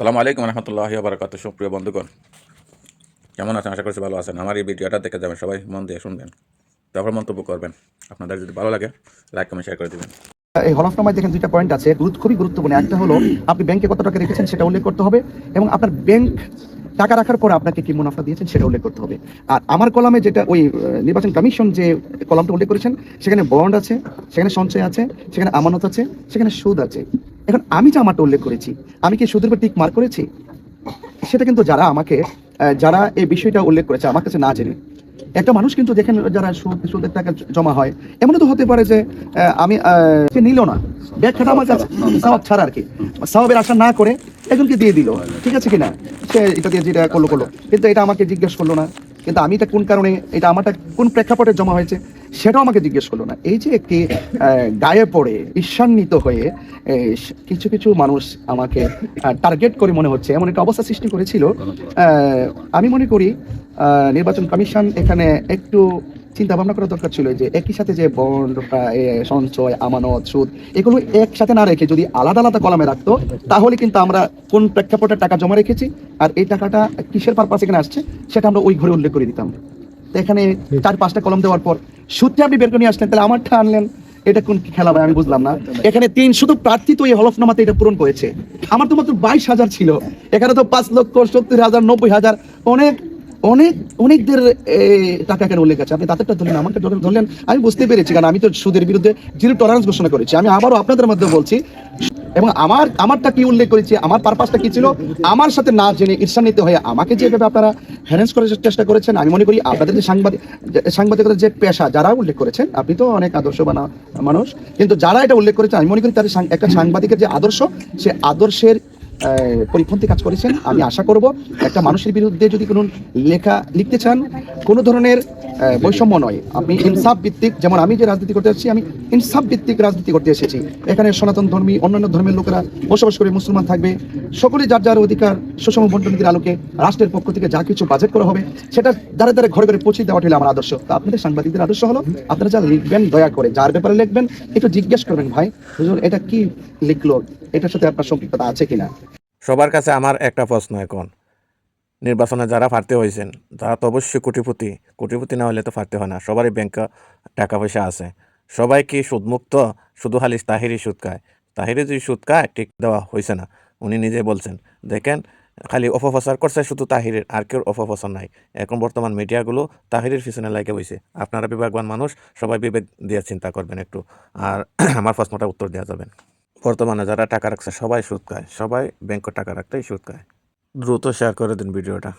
সালামু আলাইকুম রহমতুল্লাহি বারকাত সুপ্রিয় বন্ধুগণ। কেমন আছেন? আশা করছি ভালো আছেন। আমার এই ভিডিওটা দেখে যাবেন, সবাই মন দিয়ে শুনবেন, তারপর মন্তব্য করবেন। আপনাদের যদি ভালো লাগে, লাইক, কমেন্ট শেয়ার করে দিবেন। এই হলফনামায় দেখেন দুইটা পয়েন্ট আছে গুরুত্ব খুবই গুরুত্বপূর্ণ। একটা হলো, আপনি ব্যাংকে কত টাকা রেখেছেন সেটা উল্লেখ করতে হবে এবং আপনার ব্যাংক টাকা রাখার পর আপনাকে কি মুনাফা দিয়েছেন সেটা উল্লেখ করতে হবে। আর আমার কলামে যেটা ওই নির্বাচন কমিশন যে কলামটা উল্লেখ করেছেন, সেখানে বন্ড আছে, সেখানে সঞ্চয় আছে, সেখানে আমানত আছে, সেখানে সুদ আছে। এখন আমি যে আমারটা উল্লেখ করেছি, আমি কি সুদের উপর টিক মার্ক করেছি? সেটা কিন্তু যারা আমাকে যারা এই বিষয়টা উল্লেখ করেছে, আমার কাছে না জেনে। একটা মানুষ কিন্তু দেখেন যারা সুদের টাকা জমা হয়, এমনও তো হতে পারে যে আমি নিল না। ব্যাখ্যাটা আমার কাছে, সওয়াব ছাড়া আর কি। সওয়াবের আশা না করে একজনকে দিয়ে দিল। ঠিক আছে কিনা? সে এটা দিয়ে যেটা করল করল। কিন্তু এটা আমাকে জিজ্ঞেস করল না। কিন্তু আমি এটা কোন কারণে, এটা আমারটা কোন প্রেক্ষাপটে জমা হয়েছে? সেটাও আমাকে জিজ্ঞেস করল না। এই যে একটি গায়ে পড়ে, ঈর্ষান্বিত হয়ে কিছু কিছু মানুষ আমাকে টার্গেট করে মনে হচ্ছে, এমন একটা অবস্থা সৃষ্টি করেছিল। আমি মনে করি নির্বাচন কমিশন এখানে একটু চিন্তা ভাবনা করা দরকার ছিল যে একই সাথে যে বন্ড সঞ্চয়, আমানত, সুদ, এগুলো একসাথে না রেখে যদি আলাদা আলাদা কলামে রাখতো, তাহলে কিন্তু আমরা কোন প্রেক্ষাপটে টাকা জমা রেখেছি, আর এই টাকাটা কিসের পারপাস এখানে আসছে, সেটা আমরা ওই ঘরে উল্লেখ করে দিতাম। এখানে চার, পাঁচটা কলম দেওয়ার পর সত্যি আপনি বের করে নিয়ে আসলেন, তাহলে আমারটা আনলেন। এটা কোন খেলা ভাই, আমি বুঝলাম না। এখানে তিন, শুধু প্রার্থী তো এই হলফনামাতে এটা পূরণ করেছে। আমার তো মাত্র বাইশ হাজার ছিল। এখানে তো পাঁচ লক্ষ সত্তর হাজার, নব্বই হাজার, অনেক অনেক, অনেকদের টাকা এখানে উল্লেখ আছে। আপনি তাদেরটা ধরলেন, আমাকে ধরলেন- আমি বুঝতে পেরেছি, কারণ আমি তো সুদের বিরুদ্ধে জিরো টলারেন্স ঘোষণা করেছি। আমি আবারও আপনাদের মধ্যে বলছি, এবং আমার, আমারটা কি উল্লেখ করেছি, আমার পারপাসটা কি ছিল, আমার সাথে না জেনে ঈর্ষান্বিত হয়ে আমাকে যেভাবে আপনারা হ্যারেন্স করার চেষ্টা করেছেন, আমি মনে করি আপনাদের যে সাংবাদিক সাংবাদিকতার যে পেশা, যারা উল্লেখ করেছেন, আপনি তো অনেক আদর্শবান মানুষ, কিন্তু যারা এটা উল্লেখ করেছেন, আমি মনে করি তাদের সাং- একটা সাংবাদিকের যে আদর্শ, সে আদর্শের পরিপন্থী কাজ করেছেন। আমি আশা করব একটা মানুষের বিরুদ্ধে যদি কোনো লেখা লিখতে চান, কোনো ধরনের বৈষম্য নয়। আপনি ইনসাফ ভিত্তিক, যেমন আমি যে রাজনীতি করতে আসছি আমি ইনসাফ ভিত্তিক রাজনীতি করতে এসেছি। এখানে সনাতন ধর্মী, অন্যান্য ধর্মের লোকেরা বসবাস করে মুসলমান থাকবে। সকলে যার যার অধিকার, সুষম বন্টনীতির আলোকে রাষ্ট্রের পক্ষ থেকে যা কিছু বাজেট করা হবে, সেটা দ্বারা দ্বারা ঘরে ঘরে পৌঁছে দেওয়া হলো আমার আদর্শ। তা আপনাদের সাংবাদিকদের আদর্শ হলো, আপনারা যা লিখবেন, দয়া করে যার ব্যাপারে লিখবেন, একটু জিজ্ঞেস করবেন, ভাই। হুজুর, এটা কি লিখলো? এটার সাথে আপনার সম্পৃক্ততা আছে কিনা? সবার কাছে আমার একটা প্রশ্ন এখন। নির্বাচনে যারা প্রার্থী হয়েছেন, তারা তো অবশ্যই কোটিপতি। কোটিপতি না হলে তো প্রার্থী হয় না। সবারই ব্যাংকে টাকা পয়সা আছে। সবাই কি সুদমুক্ত? শুধু খালি তাহিরি সুদ খায়। তাহিরি যদি সুদ খায়, ঠিক দেওয়া হয়েছে না। উনি নিজে বলছেন, দেখেন, খালি অপপ্রচার করছে শুধু তাহিরের, আর কেউ অপপ্রচার নাই। এখন বর্তমান মিডিয়াগুলো তাহিরের পিছনে লাগে বইছে। আপনারা বিবেকবান মানুষ, সবাই বিবেক দিয়ে চিন্তা করবেন একটু। আর আমার প্রশ্নটা উত্তর দেওয়া যাবেন বর্তমানে যারা টাকা রাখছে, সবাই সুদ খায়। সবাই ব্যাংকে টাকা রাখতেই সুদ খায়। দ্রুত শেয়ার করে দিন ভিডিওটা